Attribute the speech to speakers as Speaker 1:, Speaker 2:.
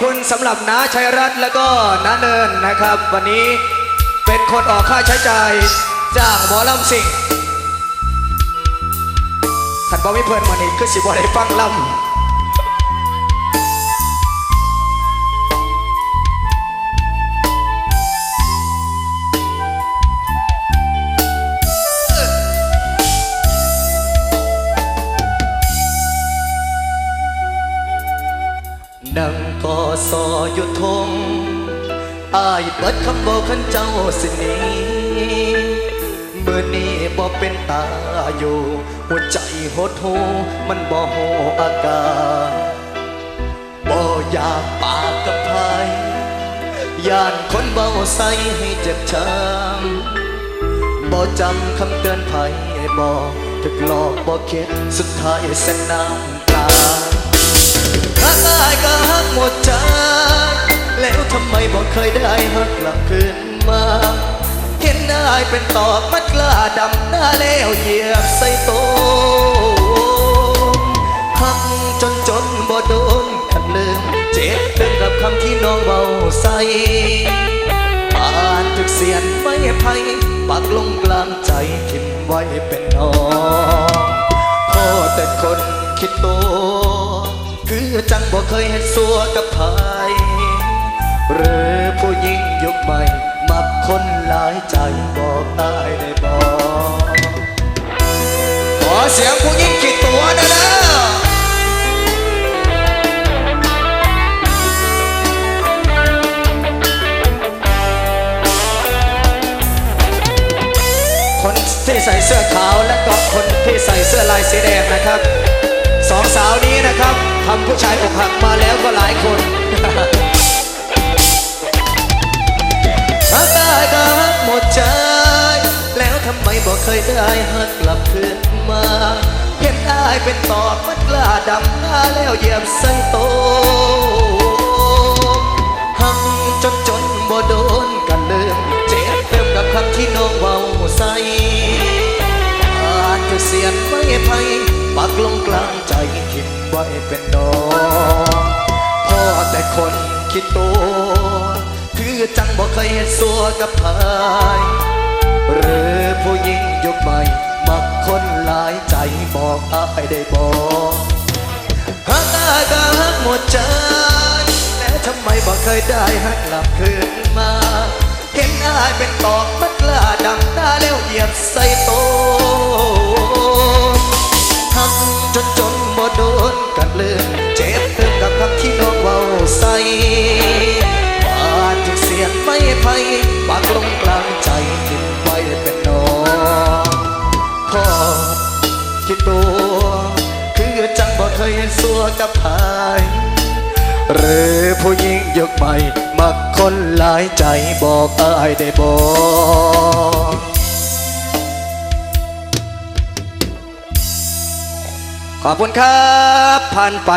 Speaker 1: คุณสำหรับน้าชัยรัตน์แล้วก็น้าเนินนะครับ วันนี้เป็นคนออกค่าใช้จ่ายจางหมอลำสิงขันบอวิเพิ่นมานี่คือสิบอได้ฟังลำนั่ง กอซออยู่ทงอายเปิดคำบอกขันเจ้าสิหนี้เมื่อนี้บ่เป็นตาอยู่ หัวใจหดหูมันบ่โหอาการบ่อยากปากกับใครย่านคนเบาใสให้เจ็บช้ำบ่จำคำเตือนภัยบ่ถึกหลอกบ่เข็ดสุดท้ายเส้นน้ำตาหักอาย หมดใจ แล้วทำไมบ่เคยได้หักกลับคืนมา เห็นอายเป็นตอกมัดกล้าดำหน้าแล้วเหยียบใส่โตหักจนจนบ่โดนกันลืมเจ็บเป็นกับคำที่น้องเบาใส่อ่านถึกเสียนไม่ไพ่ปักลงกลางใจทิมไว้เป็นนองพอแต่คนคิดโตคือจังบ่ เคยเห็นสัวกับไผหรือผู้หญิงยุคใหม่มักคนหลายใจบอกได้ได้บอกขอเสียงผู้หญิงคิดตัวนะนะคนที่ใส่เสื้อขาวและก็คนที่ใส่เสื้อลายสีแดงนะครับสองสาวนี้นะครับ เคยได้หักกลับคืนมาเห็นได้เป็นตอกมัดกล้าดำหน้าแล้วเยี่ยบใส่โตหักจนจนบ่โดนกันลืมเจ็บเติมกับคำที่น้องเว้าใส่อาจจะเสียนไม่ไพ่ปักลงกลางใจคิดไว้เป็นดอกพ่อแต่คนคิดตัวคือจังบ่เคยเห็นสัวกับพายหรือ บอกได้บอกหักอายก็หักหมดใจ แล้วทำไมบ่เคยได้หักกลับคืนมาเห็นอายเป็นตอกมัดกล้าดำหน้าแล้วเหยียบใส่โตหักจนจนบ่โดนกันลืมเจ็บเติมกับคำที่น้องเว้าใส่ ตัว คือจังบ่เคยเห็นสัวกับพายหรือผู้หญิงยกใหม่ มักคนหลายใจบอกอายได้บอกขอบคุณครับผ่านไป